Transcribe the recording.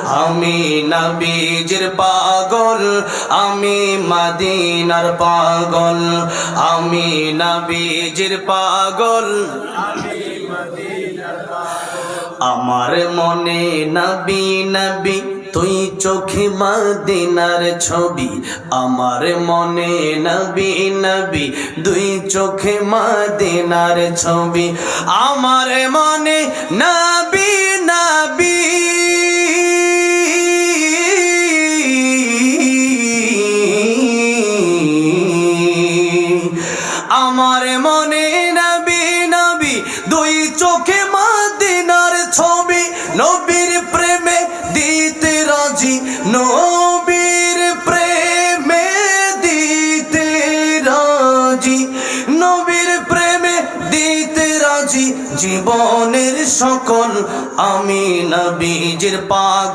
আমি নবীজির পাগল, আমি মদিনার পাগল, আমি নবীজির পাগল। আমার মনে নবী নবী, তুই চোখে মদিনার ছবি। আমার মনে নবী নবী, দুই চোখে মদিনার ছবি। আমার মনে নবী আমার মনে নবী নবী, দুই চোখে মদিনার ছবি। নবীর প্রেমে দিতে রাজি, নবীর প্রেমে দিতে রাজি। নবীর প্রেমে দিতে রাজি, জীবনের সকল আমি নবীজির পাগল